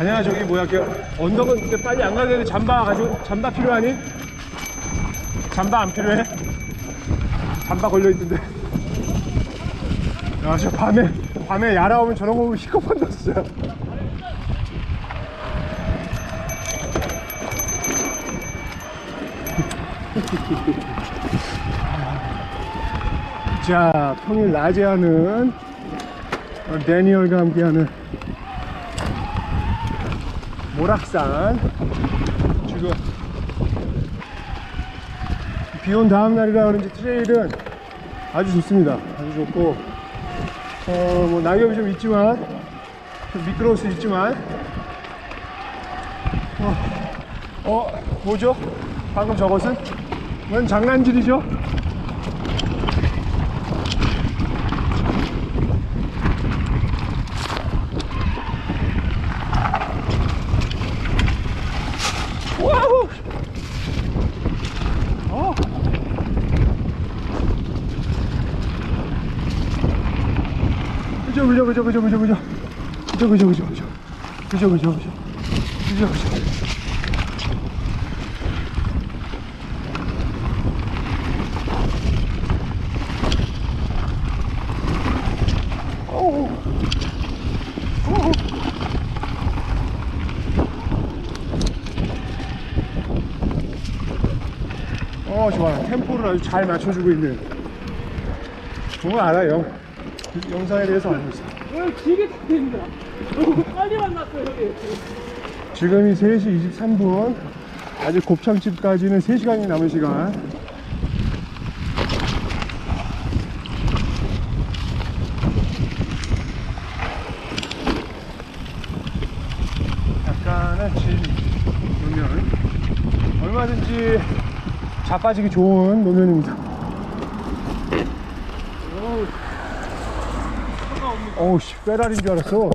아니야 저기 뭐야 그 언덕은 근데 빨리 안 가는데 잠바 가지고 잠바 필요하니? 잠바 안 필요해? 잠바 걸려 있던데. 야저 밤에 밤에 야라 오면 저런 거 보면 시커먼다 진짜. 자 평일 낮에 하는 어, 데니얼과 함께하는 모락산. 지금 비 온 다음 날이라 그런지 트레일은 아주 좋습니다. 아주 좋고. 어 뭐 낙엽이 좀 있지만 좀 미끄러울 수 있지만. 어, 어 뭐죠? 방금 저것은? 웬 장난질이죠 와우 어 그죠 그죠 그죠 그죠 그죠 그죠. 그죠 그죠 그죠 그죠. 그죠 그죠 그죠. 그죠 그죠. 어 좋아. 템포를 아주 잘 맞춰주고 있는. 정말 알아요 영상에 대해서 알고 있어 오늘 길게 달립니다. 너무 빨리 만났어요, 여기. 지금이 3시 23분. 아직 곱창집까지는 3시간이 남은 시간. 약간은 진 노면 얼마든지 자빠지기 좋은 노면입 니다 어우 씨 페라리인 줄 알았어